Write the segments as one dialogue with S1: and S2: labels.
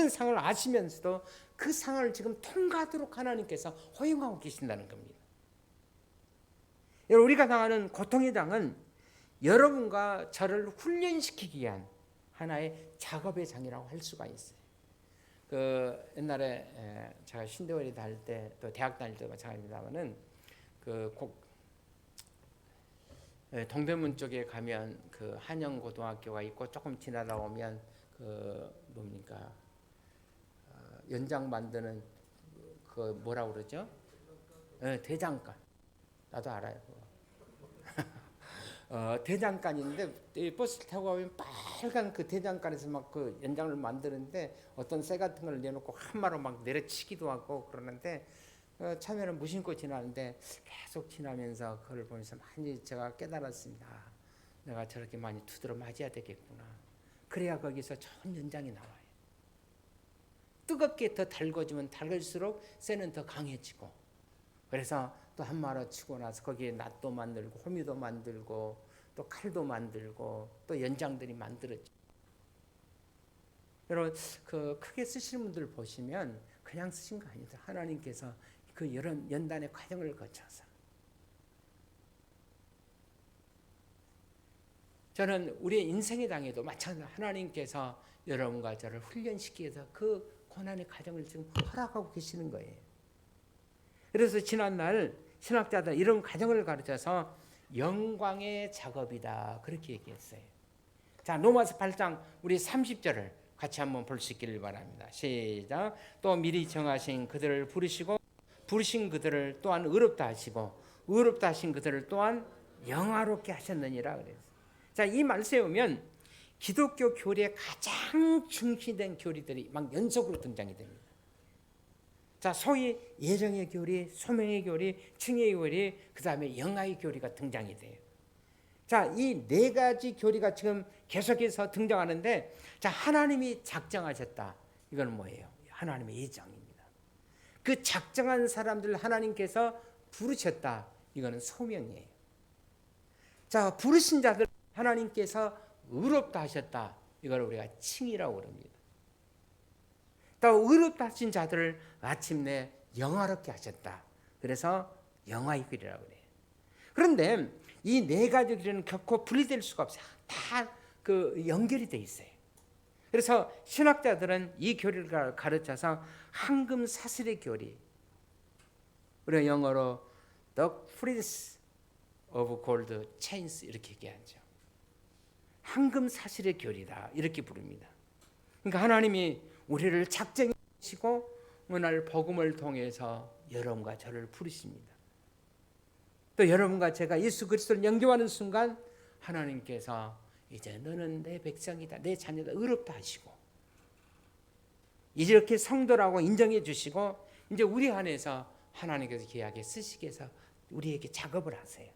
S1: 모든 상을 아시면서도 그 상을 지금 통과하도록 하나님께서 허용하고 계신다는 겁니다. 여러분 우리가 당하는 고통의 장은 여러분과 저를 훈련시키기 위한 하나의 작업의 장이라고 할 수가 있어요. 그 옛날에 에, 제가 신대원이 다닐 때 또 대학 다닐 때도 마찬가지입니다만은 그곡 동대문 쪽에 가면 그 한영 고등학교가 있고 조금 지나다 보면 그 뭡니까 어, 연장 만드는 그 뭐라 그러죠? 예, 대장간 나도 알아요. 어, 대장간인데 이 버스를 타고 가면 빨간 그 대장간에서 막 그 연장을 만드는데 어떤 쇠 같은 걸 내놓고 한 마로 막 내려치기도 하고 그러는데 어, 처음에는 무심코 지나는데 계속 지나면서 그걸 보면서 많이 제가 깨달았습니다. 내가 저렇게 많이 두드러 맞아야 되겠구나. 그래야 거기서 좋은 연장이 나와요. 뜨겁게 더 달궈지면 달갈수록 쇠는 더 강해지고 그래서 또 한마로 치고 나서 거기에 낫도 만들고 호미도 만들고 또 칼도 만들고 또 연장들이 만들어지. 여러분 그 크게 쓰시는 분들 보시면 그냥 쓰신 거 아니다. 하나님께서 그 여러 연단의 과정을 거쳐서 저는 우리의 인생의 당에도 마찬가지로 하나님께서 여러분과 저를 훈련시키기 위해서 그 고난의 과정을 지금 허락하고 계시는 거예요. 그래서 지난날 신학자들 이런 과정을 가르쳐서 영광의 작업이다 그렇게 얘기했어요. 자 로마서 8장 우리 30절을 같이 한번 볼 수 있기를 바랍니다. 시작. 또 미리 정하신 그들을 부르시고 부르신 그들을 또한 의롭다 하시고 의롭다 하신 그들을 또한 영화롭게 하셨느니라 그랬어요. 자, 이 말씀에 보면 기독교 교리에 가장 중시된 교리들이 막 연속으로 등장이 됩니다. 자, 소위 예정의 교리, 소명의 교리, 칭의 교리, 그 다음에 영아의 교리가 등장이 돼요. 자, 이 네 가지 교리가 지금 계속해서 등장하는데, 자, 하나님이 작정하셨다. 이건 뭐예요? 하나님의 예정입니다. 그 작정한 사람들 하나님께서 부르셨다. 이거는 소명이에요. 자, 부르신 자들 하나님께서 의롭다 하셨다. 이걸 우리가 칭이라고 그럽니다. 또 의롭다 하신 자들을 마침내 영화롭게 하셨다. 그래서 영화의 길이라고 그래요. 그런데 이 네 가지 길은 결코 분리될 수가 없어요. 다 그 연결이 돼 있어요. 그래서 신학자들은 이 교리를 가르쳐서 황금 사슬의 교리. 우리가 영어로 the prince of gold chains 이렇게 얘기하죠. 황금 사슬의 교리다 이렇게 부릅니다. 그러니까 하나님이 우리를 작정하시고 오늘 복음을 통해서 여러분과 저를 부르십니다. 또 여러분과 제가 예수 그리스도를 영접하는 순간 하나님께서 이제 너는 내 백성이다, 내 자녀다, 의롭다 하시고 이렇게 성도라고 인정해 주시고 이제 우리 안에서 하나님께서 계약에 쓰시게 해서 우리에게 작업을 하세요.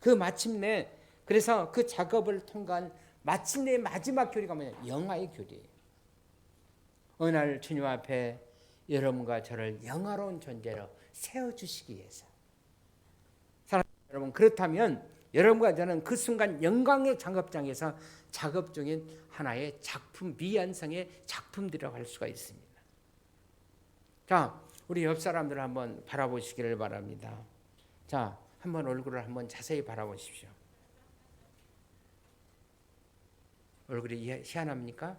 S1: 그 마침내 그래서 그 작업을 통과한 마침내 마지막 교리가 뭐냐? 영화의 교리예요. 어느 날 주님 앞에 여러분과 저를 영화로운 존재로 세워 주시기 위해서. 사랑 여러분 그렇다면 여러분과 저는 그 순간 영광의 작업장에서 작업 중인 하나의 작품 미완성의 작품들이라고 할 수가 있습니다. 자, 우리 옆 사람들 한번 바라보시기를 바랍니다. 자, 한번 얼굴을 한번 자세히 바라보십시오. 얼굴이 희한합니까?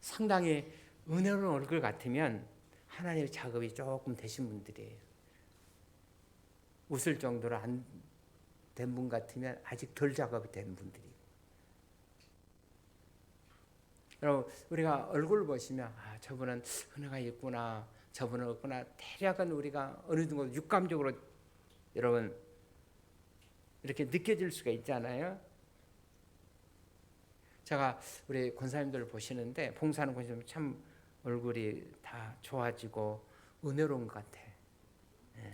S1: 상당히 은혜로운 얼굴 같으면 하나님의 작업이 조금 되신 분들이에요. 웃을 정도로 안 된 분 같으면 아직 덜 작업이 된 분들이. 여러분 우리가 얼굴 보시면 아 저분은 은혜가 있구나, 저분은 없구나. 대략은 우리가 어느 정도 육감적으로 여러분 이렇게 느껴질 수가 있잖아요. 제가 우리 권사님들 보시는데 봉사하는 권사님 참 얼굴이 다 좋아지고 은혜로운 것 같아. 예.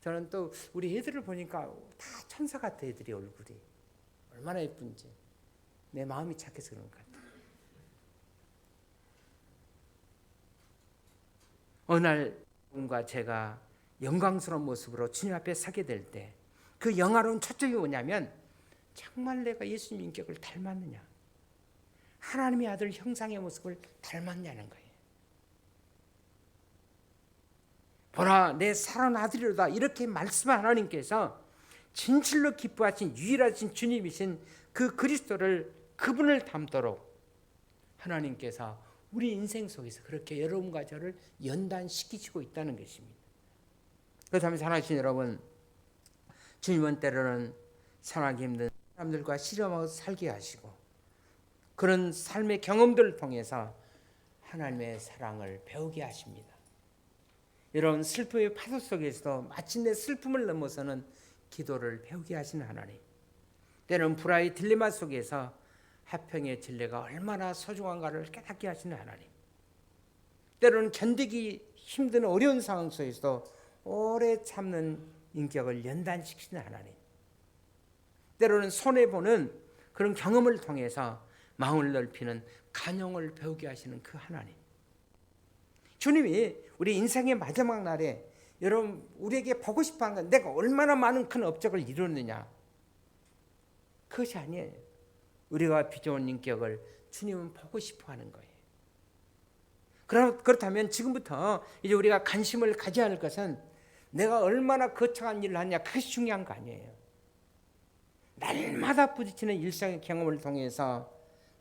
S1: 저는 또 우리 애들을 보니까 다 천사 같아 애들이 얼굴이 얼마나 예쁜지 내 마음이 착해서 그런 것 같아. 어느 날 분과 제가 영광스러운 모습으로 주님 앞에 서게 될 때 그 영화로운 초점이 뭐냐면 정말 내가 예수님 인격을 닮았느냐 하나님의 아들 형상의 모습을 닮았냐는 거예요. 보라 내 사랑하는 아들이로다 이렇게 말씀한 하나님께서 진실로 기뻐하신 유일하신 주님이신 그 그리스도를 그분을 닮도록 하나님께서 우리 인생 속에서 그렇게 여러분과 저를 연단시키시고 있다는 것입니다. 그렇다면 사랑하신 여러분 주님은 때로는 살아가기 힘든 사람들과 실험하고 살게 하시고 그런 삶의 경험들을 통해서 하나님의 사랑을 배우게 하십니다. 여러분 슬픔의 파도 속에서도 마침내 슬픔을 넘어서는 기도를 배우게 하시는 하나님. 때는 불화의 딜레마 속에서 화평의 진리가 얼마나 소중한가를 깨닫게 하시는 하나님. 때로는 견디기 힘든 어려운 상황 속에서도 오래 참는 인격을 연단시키는 하나님. 때로는 손해 보는 그런 경험을 통해서 마음을 넓히는 간용을 배우게 하시는 그 하나님. 주님이 우리 인생의 마지막 날에 여러분 우리에게 보고 싶어 하는 건 내가 얼마나 많은 큰 업적을 이루느냐 그것이 아니에요. 우리가 비좋은 인격을 주님은 보고 싶어 하는 거예요. 그렇, 그렇다면 지금부터 이제 우리가 관심을 가져야 할 것은 내가 얼마나 거창한 일을 하냐 그것이 중요한 거 아니에요. 날마다 부딪히는 일상의 경험을 통해서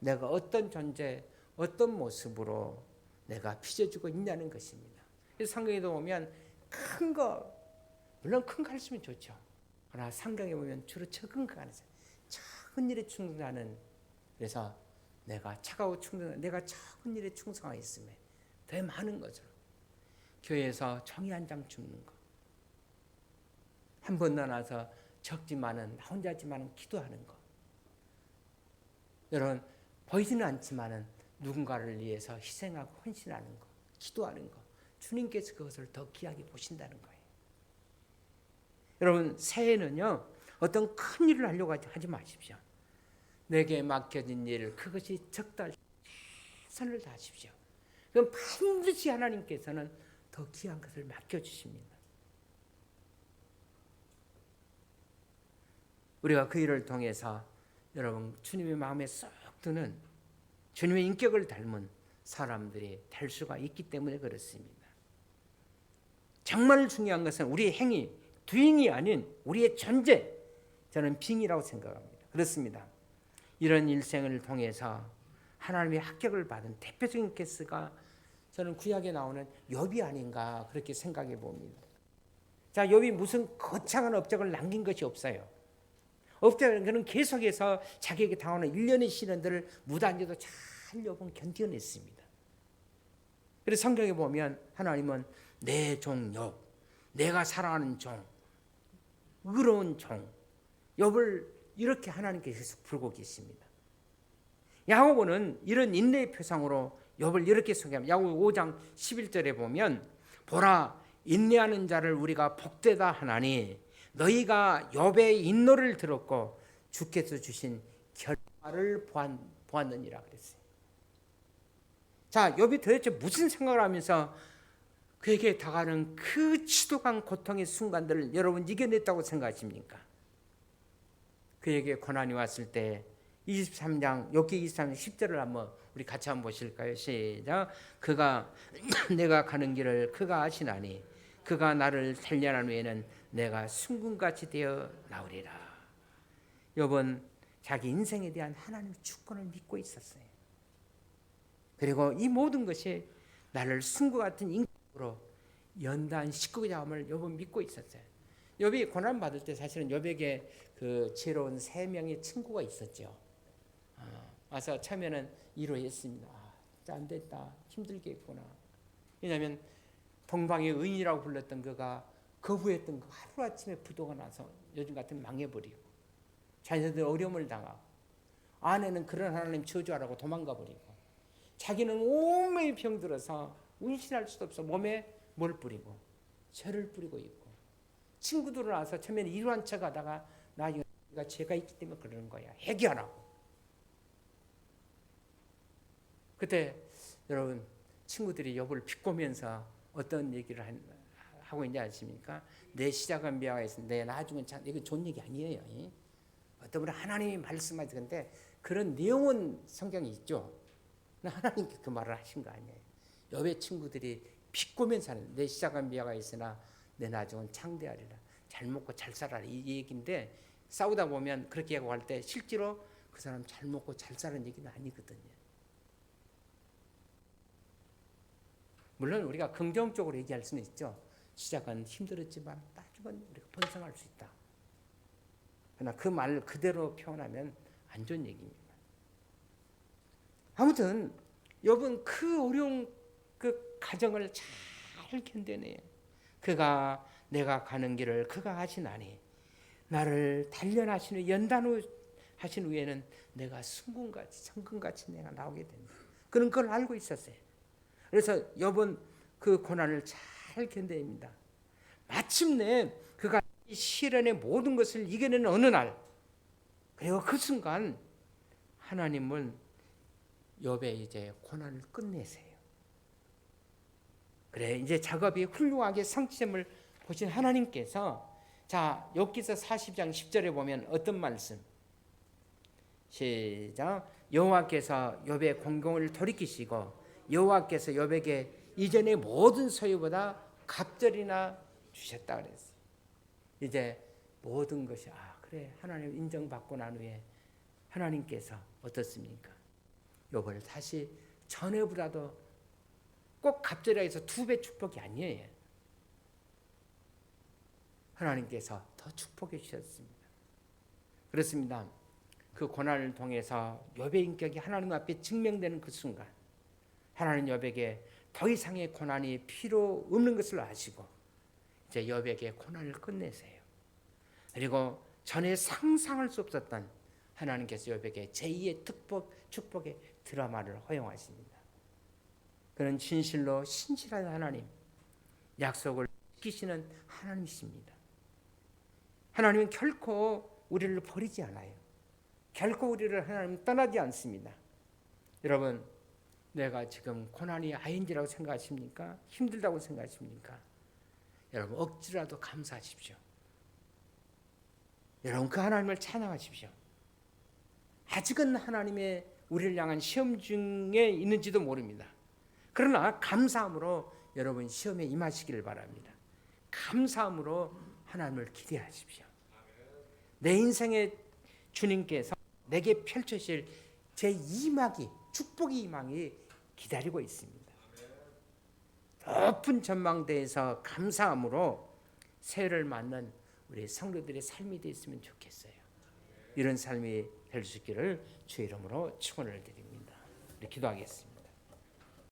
S1: 내가 어떤 존재, 어떤 모습으로 내가 빚어주고 있냐는 것입니다. 성경에도 보면 큰 거, 물론 큰 거 할수면 좋죠. 그러나 성경에 보면 주로 적은 거 하는 작은 일에 충성하는 그래서 내가 차가워 충성, 내가 작은 일에 충성하였음에 더 많은 거죠. 교회에서 종이 한 장 줍는 거. 한 번 나눠서 적지만은 나 혼자지만은 기도하는 거. 여러분 보이지는 않지만은 누군가를 위해서 희생하고 헌신하는 거, 기도하는 거. 주님께서 그것을 더 귀하게 보신다는 거예요. 여러분 새해는요 어떤 큰 일을 하려고 하지 마십시오. 내게 맡겨진 일 그것이 적다 선을 다하십시오. 그럼 반드시 하나님께서는 더 귀한 것을 맡겨주십니다. 우리가 그 일을 통해서 여러분 주님의 마음에 쏙 드는 주님의 인격을 닮은 사람들이 될 수가 있기 때문에 그렇습니다. 정말 중요한 것은 우리의 행위, doing이 아닌 우리의 존재. 저는 빙이라고 생각합니다. 그렇습니다. 이런 일생을 통해서 하나님의 합격을 받은 대표적인 케이스가 저는 구약에 나오는 욥이 아닌가 그렇게 생각해 봅니다. 자, 욥이 무슨 거창한 업적을 남긴 것이 없어요. 업적은 그는 계속해서 자기에게 당하는 일련의 시련들을 무단지도 잘 욥은 견뎌냈습니다. 그래서 성경에 보면 하나님은 내종 욥, 내가 사랑하는 종, 의로운 종, 욥을 이렇게 하나님께서 계속 부르고 계십니다. 야고보는 이런 인내의 표상으로 욥을 이렇게 소개합니다. 야고보 5장 11절에 보면 보라 인내하는 자를 우리가 복되다 하나니 너희가 욥의 인노를 들었고 주께서 주신 결과를 보았느니라 그랬어요. 자, 욥이 도대체 무슨 생각을 하면서 그에게 다가는 그 지독한 고통의 순간들을 여러분 이겨냈다고 생각하십니까? 그에게 고난이 왔을 때 23장 욥기 23장 10절을 한번 우리 같이 한번 보실까요? 시작. 그가 내가 가는 길을 그가 아시나니 그가 나를 살려난 후에는 내가 순금같이 되어 나오리라. 욥은 자기 인생에 대한 하나님의 주권을 믿고 있었어요. 그리고 이 모든 것이 나를 순구 같은 인격으로 연단 식구의 마음을 욥은 믿고 있었어요. 욥이 고난 받을 때 사실은 욥에게 그 지혜로운 세 명의 친구가 있었죠. 어, 와서 처음에는 위로했습니다. 아, 안 됐다, 힘들겠구나. 왜냐하면 동방의 의인이라고 불렀던 그가 거부했던 그 하루 아침에 부도가 나서 요즘 같은 망해버리고 자녀들 어려움을 당하고 아내는 그런 하나님 저주하라고 도망가 버리고 자기는 온몸에 병들어서 운신할 수도 없어 몸에 뭘 뿌리고 죄를 뿌리고 있고 친구들은 와서 처음에는 이러한 척 하다가 나중에 가 죄가 있기 때문에 그러는 거야. 해결하라고. 그때 여러분 친구들이 욥을 비꼬면서 어떤 얘기를 한, 하고 있는지 아십니까? 내 시작은 미화가 있어 내 나중은 참 이거 좋은 얘기 아니에요 어떤 분은 하나님이 말씀하시는데 그런 내용은 성경에 있죠. 하나님께 그 말을 하신 거 아니에요. 여배 친구들이 비꼬면 사는 내 시작은 미아가 있으나 내 나중은 창대하리라. 잘 먹고 잘 살아라 이 얘기인데 싸우다 보면 그렇게 하고 할때 실제로 그 사람 잘 먹고 잘 사는 얘기는 아니거든요. 물론 우리가 긍정적으로 얘기할 수는 있죠. 시작은 힘들었지만 나중은 우리가 번성할 수 있다. 그러나 그말 그대로 표현하면 안 좋은 얘기입니다. 아무튼 여러분 그 어려운 그 가정을 잘 견뎌내요. 그가 내가 가는 길을 그가 하시나니 나를 단련하시는 연단 하신 후에는 내가 순금같이 성금같이 내가 나오게 된다. 그는 그걸 알고 있었어요. 그래서 여분 그 고난을 잘 견뎌냅니다. 마침내 그가 이 시련의 모든 것을 이겨내는 어느 날 그리고 그 순간 하나님은 욥의 이제 고난을 끝내세요. 그래 이제 작업이 훌륭하게 성취점을 보신 하나님께서 자 욥기서 40장 10절에 보면 어떤 말씀? 시작 여호와께서 욥의 공경을 돌이키시고 여호와께서 욥에게 이전의 모든 소유보다 갑절이나 주셨다 그랬어요. 이제 모든 것이 아 그래 하나님 인정받고 난 후에 하나님께서 어떻습니까? 욥을 다시 전에보다도 꼭 갑절이라 해서 두 배 축복이 아니에요. 하나님께서 더 축복해 주셨습니다. 그렇습니다. 그 고난을 통해서 욥의 인격이 하나님 앞에 증명되는 그 순간 하나님 욥에게 더 이상의 고난이 필요 없는 것을 아시고 이제 욥에게 고난을 끝내세요. 그리고 전에 상상할 수 없었던 하나님께서 욥에게 제2의 특복 축복의 드라마를 허용하십니다. 그는 진실로 신실한 하나님, 약속을 지키시는 하나님이십니다. 하나님은 결코 우리를 버리지 않아요. 결코 우리를 하나님 떠나지 않습니다. 여러분, 내가 지금 고난이 아인지라고 생각하십니까? 힘들다고 생각하십니까? 여러분 억지라도 감사하십시오. 여러분 그 하나님을 찬양하십시오. 아직은 하나님의 우리를 향한 시험 중에 있는지도 모릅니다. 그러나 감사함으로 여러분 시험에 임하시기를 바랍니다. 감사함으로 하나님을 기대하십시오. 내 인생의 주님께서 내게 펼쳐질 제 2막이 축복의 2막이 기다리고 있습니다. 높은 전망대에서 감사함으로 새해를 맞는 우리 성도들의 삶이 되었으면 좋겠어요. 이런 삶이 될 수 있기를 주의 이름으로 축원을 드립니다. 기도하겠습니다.